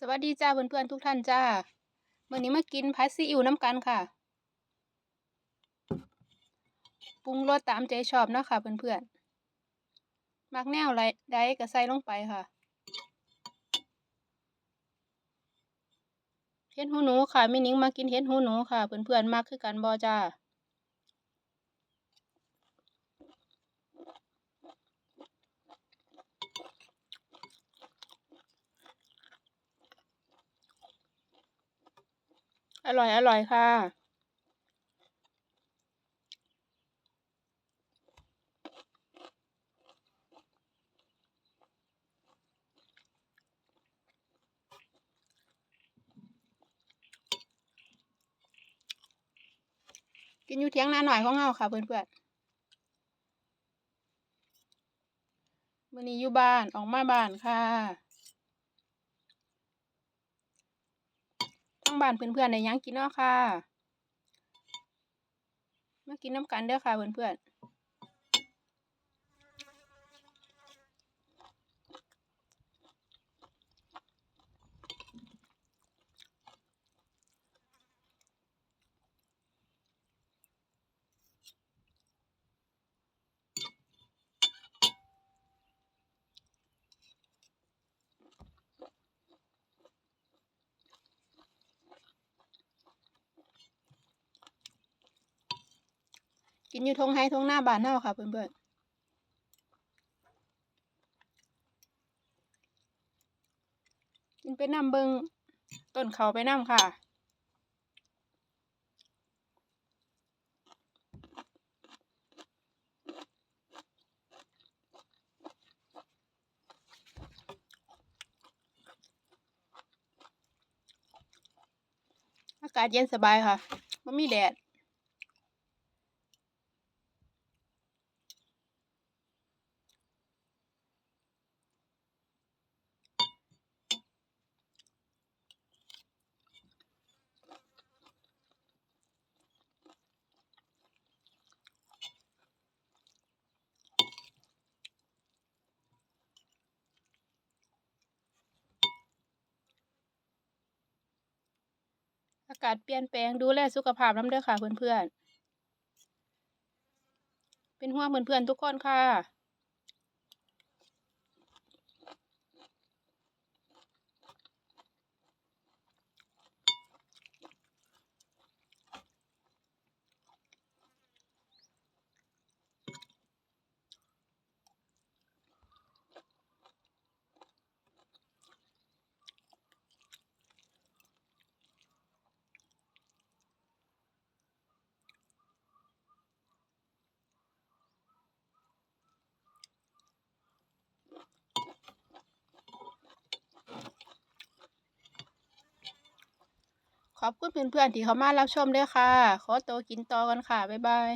สวัสดีจ้าเพื่อนๆทุกท่านจ้าเมื่อนี้มากินผัดซีอิ๊วน้ำกันค่ะ ปรุงรสตามใจชอบเนาะค่ะเพื่อนๆมักแนวไรได้ก็ใส่ลงไปค่ะเห็ดหูหนูค่ะแม่นิ้งมากินเห็ดหูหนูค่ะเพื่อนๆมักคือกันบอจ้า อร่อย อร่อยค่ะ กินอยู่เทียงนาหน่อยของเฮาค่ะเพื่อนๆมื้อนี้อยู่บ้านออกมาบ้านค่ะ ทั้ง บ้านเพื่อนๆในยังกินเนาะค่ะ มากินน้ำกันเด้อค่ะเพื่อนๆ กินอยู่ทงไฮทงหน้าบ้านเฮาค่ะเพื่อนๆกินไปน้ำเบิงต้นเขาไปน้ำค่ะอากาศเย็นสบายค่ะไม่มีแดด อากาศเปลี่ยนแปลงดูแลสุขภาพน้ำเด้อค่ะเพื่อนๆ เป็นห่วงเพื่อนๆทุกคนค่ะ ขอบคุณเพื่อนๆที่เข้ามารับชมด้วยค่ะ ขอตัวกินต่อกันค่ะ บ๊ายบาย